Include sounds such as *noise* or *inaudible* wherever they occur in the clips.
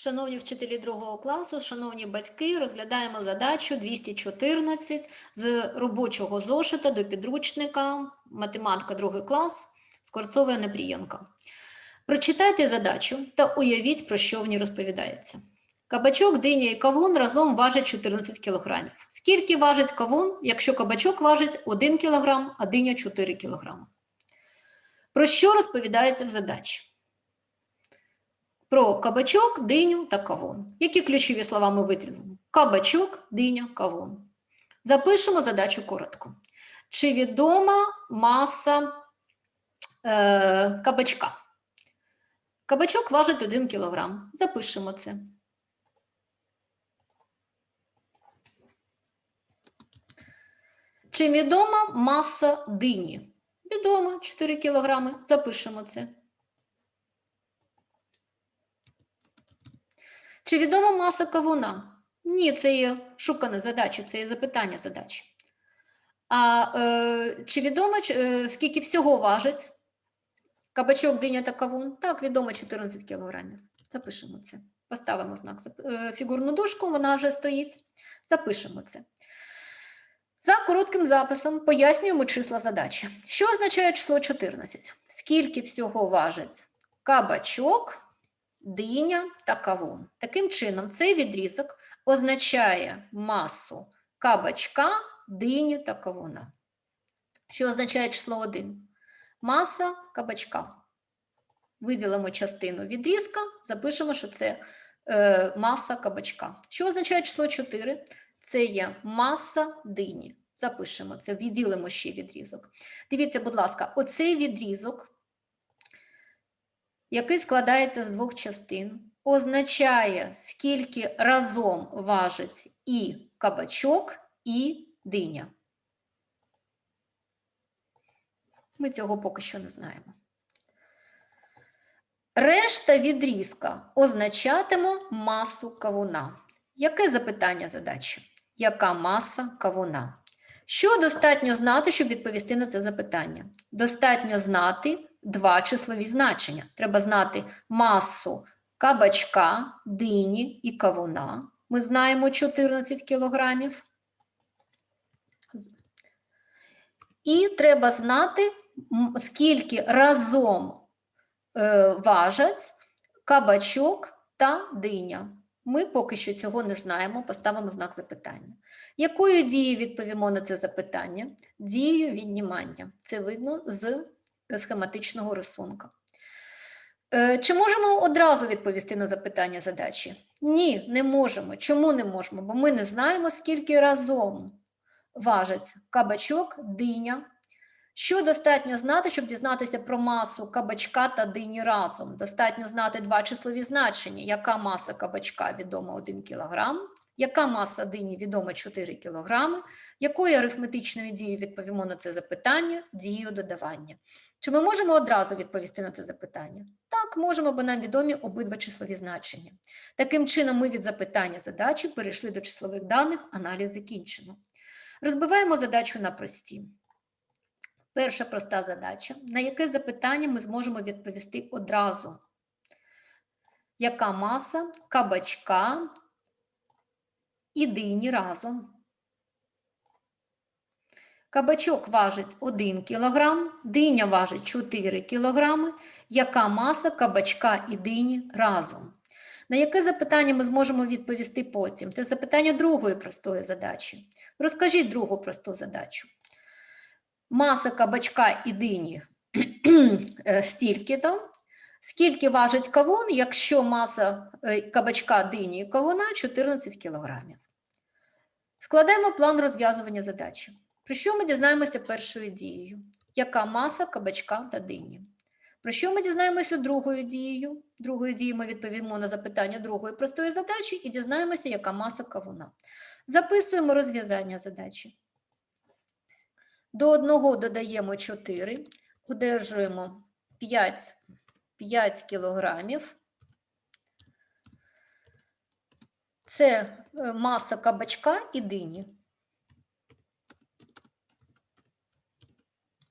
Шановні вчителі другого класу, шановні батьки, розглядаємо задачу 214 з робочого зошита до підручника математика другий клас Скворцова Непрієнка. Прочитайте задачу та уявіть, про що в ній розповідається. Кабачок, диня і кавун разом важать 14 кг. Скільки важить кавун, якщо кабачок важить 1 кг, а диня 4 кг? Про що розповідається в задачі? Про кабачок, диню та кавун. Які ключові слова ми виділимо? Кабачок, диня, кавун. Запишемо задачу коротко. Чи відома маса е, кабачка? Кабачок важить 1 кг. Запишемо це. Чи відома маса дині? Відомо 4 кг. Запишемо це. Чи відома маса кавуна? Ні, це є шукана задача, це є запитання задачі. А е, чи відомо, е, скільки всього важить кабачок, диня та кавун? Так, відомо 14 кілограмів. Запишемо це. Поставимо знак е, фігурну дужку, вона вже стоїть. Запишемо це. За коротким записом пояснюємо числа задачі. Що означає число 14? Скільки всього важить кабачок, диня та кавун. Таким чином, цей відрізок означає масу кабачка, дині та кавуна. Що означає число 1? Маса кабачка. Виділимо частину відрізка, запишемо, що це е, маса кабачка. Що означає число 4? Це є маса дині. Запишемо це, відділимо ще відрізок. Дивіться, будь ласка, оцей відрізок який складається з двох частин, означає, скільки разом важить і кабачок, і диня. Ми цього поки що не знаємо. Решта відрізка означатиме масу кавуна. Яке запитання задачі? Яка маса кавуна? Що достатньо знати, щоб відповісти на це запитання? Достатньо знати два числові значення. Треба знати масу кабачка, дині і кавуна. Ми знаємо 14 кілограмів. І треба знати, скільки разом е, важать кабачок та диня. Ми поки що цього не знаємо, поставимо знак запитання. Якою дією відповімо на це запитання? Дією віднімання. Це видно з схематичного рисунка. Е, Чи можемо одразу відповісти на запитання задачі? Ні, не можемо. Чому не можемо? Бо ми не знаємо, скільки разом важить кабачок, диня. Що достатньо знати, щоб дізнатися про масу кабачка та дині разом? Достатньо знати два числові значення. Яка маса кабачка відома 1 кг, яка маса дині відома 4 кг, якою арифметичною дією відповімо на це запитання? Дією додавання. Чи ми можемо одразу відповісти на це запитання? Так, можемо, бо нам відомі обидва числові значення. Таким чином, ми від запитання задачі перейшли до числових даних, аналіз закінчено. Розбиваємо задачу на прості. Перша проста задача. На яке запитання ми зможемо відповісти одразу? Яка маса кабачка і разом? Кабачок важить 1 кг, диня важить 4 кг. Яка маса кабачка і дині разом? На яке запитання ми зможемо відповісти потім? Це запитання другої простої задачі. Розкажіть другу просту задачу. Маса кабачка і дині *clears throat* е, стільки-то. Скільки важить кавун, якщо маса е, кабачка, дині і кавуна 14 кілограмів? Складаємо план розв'язування задачі. Про що ми дізнаємося першою дією? Яка маса кабачка та дині? Про що ми дізнаємося другою дією? Другою дією ми відповімо на запитання другої простої задачі і дізнаємося, яка маса кавуна. Записуємо розв'язання задачі. До одного додаємо 4, одержуємо 5, 5 кілограмів. Це е, маса кабачка і дині.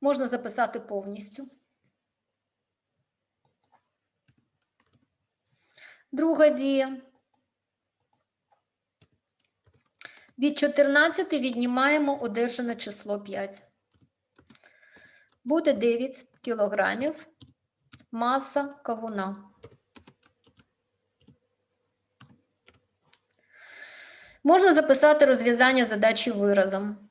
Можна записати повністю. Друга дія. Від 14 віднімаємо одержане число 5. Буде 9 кілограмів маса кавуна. Можна записати розв'язання задачі виразом.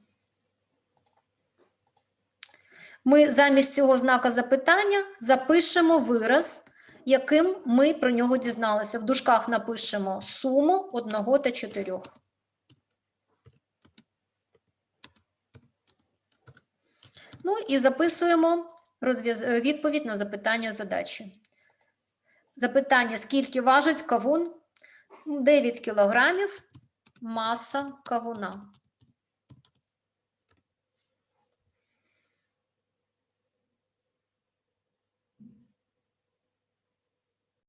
Ми замість цього знака запитання запишемо вираз, яким ми про нього дізналися. В дужках напишемо суму одного та чотирьох. Ну і записуємо відповідь на запитання задачі. Запитання: скільки важить кавун? 9 кілограмів маса кавуна.